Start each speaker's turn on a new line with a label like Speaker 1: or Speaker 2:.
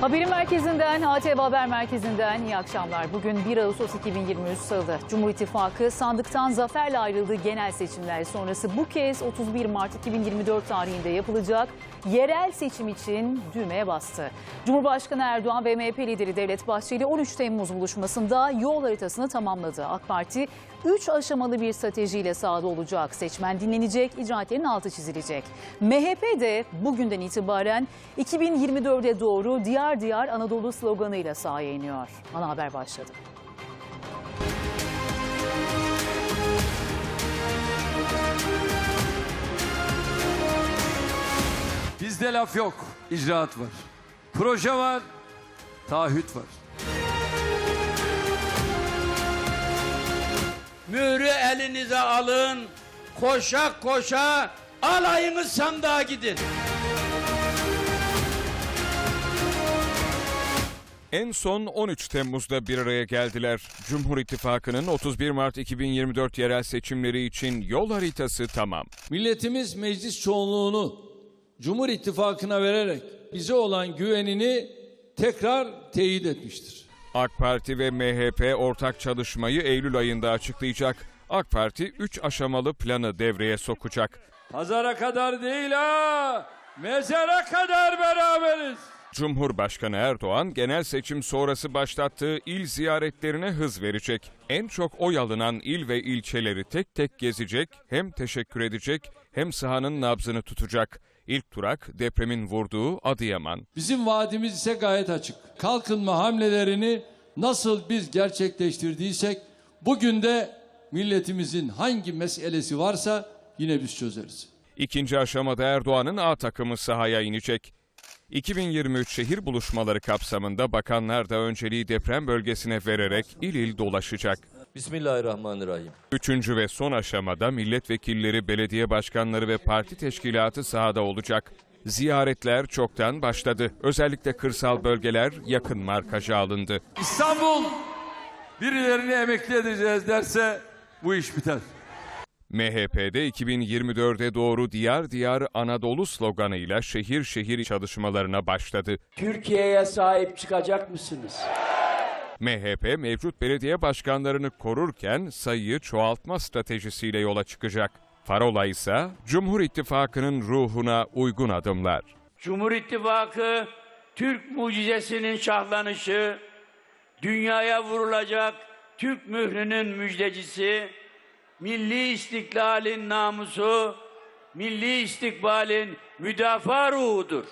Speaker 1: Haberin merkezinden, ATV Haber Merkezi'nden iyi akşamlar. Bugün 1 Ağustos 2023 Salı. Cumhur İttifakı sandıktan zaferle ayrıldığı genel seçimler sonrası bu kez 31 Mart 2024 tarihinde yapılacak yerel seçim için düğmeye bastı. Cumhurbaşkanı Erdoğan ve MHP lideri Devlet Bahçeli 13 Temmuz buluşmasında yol haritasını tamamladı. AK Parti 3 aşamalı bir stratejiyle sahada olacak. Seçmen dinlenecek, icraatlerin altı çizilecek. MHP de bugünden itibaren 2024'e doğru diyar diyar Anadolu sloganıyla sahaya iniyor. Ana haber başladı.
Speaker 2: Bizde laf yok, icraat var. Proje var, taahhüt var.
Speaker 3: Mührü elinize alın. Koşa koşa alayınız sandığa gidin.
Speaker 4: En son 13 Temmuz'da bir araya geldiler. Cumhur İttifakı'nın 31 Mart 2024 yerel seçimleri için yol haritası tamam.
Speaker 2: Milletimiz meclis çoğunluğunu Cumhur İttifakı'na vererek bize olan güvenini tekrar teyit etmiştir.
Speaker 4: AK Parti ve MHP ortak çalışmayı Eylül ayında açıklayacak. AK Parti 3 aşamalı planı devreye sokacak.
Speaker 2: Pazara kadar değil ha, mezara kadar beraberiz.
Speaker 4: Cumhurbaşkanı Erdoğan genel seçim sonrası başlattığı il ziyaretlerine hız verecek. En çok oy alınan il ve ilçeleri tek tek gezecek, hem teşekkür edecek hem sahanın nabzını tutacak. İlk durak depremin vurduğu Adıyaman.
Speaker 2: Bizim vaadimiz ise gayet açık. Kalkınma hamlelerini nasıl biz gerçekleştirdiysek bugün de milletimizin hangi meselesi varsa yine biz çözeriz.
Speaker 4: İkinci aşamada Erdoğan'ın A takımı sahaya inecek. 2023 şehir buluşmaları kapsamında bakanlar da önceliği deprem bölgesine vererek il il dolaşacak.
Speaker 5: Bismillahirrahmanirrahim.
Speaker 4: Üçüncü ve son aşamada milletvekilleri, belediye başkanları ve parti teşkilatı sahada olacak. Ziyaretler çoktan başladı. Özellikle kırsal bölgeler yakın markaja alındı.
Speaker 2: İstanbul birilerini emekli edeceğiz derse bu iş biter.
Speaker 4: MHP'de 2024'e doğru diyar diyar Anadolu sloganıyla şehir şehir çalışmalarına başladı.
Speaker 3: Türkiye'ye sahip çıkacak mısınız?
Speaker 4: MHP mevcut belediye başkanlarını korurken sayıyı çoğaltma stratejisiyle yola çıkacak. Parola ise Cumhur İttifakı'nın ruhuna uygun adımlar.
Speaker 3: Cumhur İttifakı Türk mucizesinin şahlanışı, dünyaya vurulacak Türk mührünün müjdecisi, milli istiklalin namusu, milli istikbalin müdafaa ruhudur.